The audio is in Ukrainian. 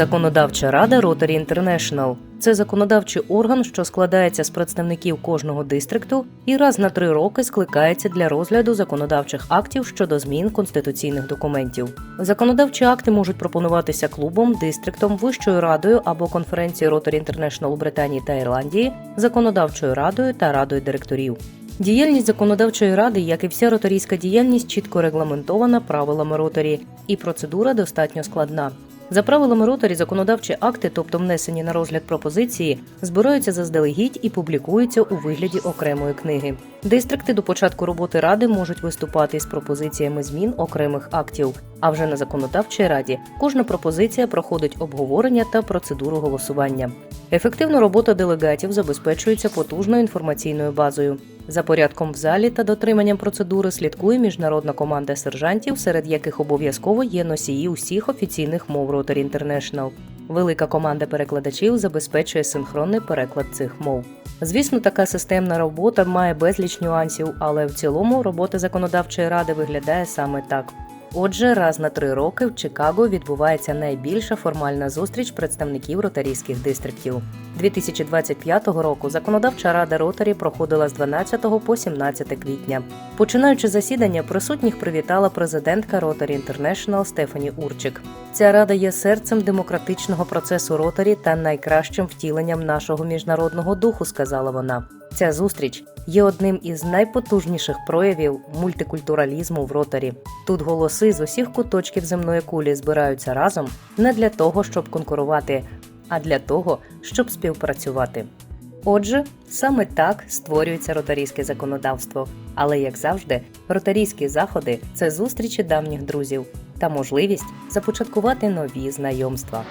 Законодавча рада Rotary International – це законодавчий орган, що складається з представників кожного дистрикту і раз на три роки скликається для розгляду законодавчих актів щодо змін конституційних документів. Законодавчі акти можуть пропонуватися клубом, дистриктом, вищою радою або конференцією Rotary International у Британії та Ірландії, законодавчою радою та радою директорів. Діяльність законодавчої ради, як і вся ротарійська діяльність, чітко регламентована правилами ротарі, і процедура достатньо складна. За правилами роторі, законодавчі акти, тобто внесені на розгляд пропозиції, збираються заздалегідь і публікуються у вигляді окремої книги. Дистрикти до початку роботи ради можуть виступати з пропозиціями змін окремих актів. А вже на законодавчій раді кожна пропозиція проходить обговорення та процедуру голосування. Ефективна робота делегатів забезпечується потужною інформаційною базою. За порядком в залі та дотриманням процедури слідкує міжнародна команда сержантів, серед яких обов'язково є носії усіх офіційних мов Rotary International. Велика команда перекладачів забезпечує синхронний переклад цих мов. Звісно, така системна робота має безліч нюансів, але в цілому робота законодавчої ради виглядає саме так. Отже, раз на три роки в Чикаго відбувається найбільша формальна зустріч представників ротарійських дистриктів. 2025 року законодавча рада Ротарі проходила з 12 по 17 квітня. Починаючи засідання, присутніх привітала президентка Ротарі Інтернешнл Стефані Урчик. Ця рада є серцем демократичного процесу Ротарі та найкращим втіленням нашого міжнародного духу, сказала вона. Ця зустріч є одним із найпотужніших проявів мультикультуралізму в ротарі. Тут голоси з усіх куточків земної кулі збираються разом не для того, щоб конкурувати, а для того, щоб співпрацювати. Отже, саме так створюється ротарійське законодавство. Але як завжди, ротарійські заходи це зустрічі давніх друзів та можливість започаткувати нові знайомства.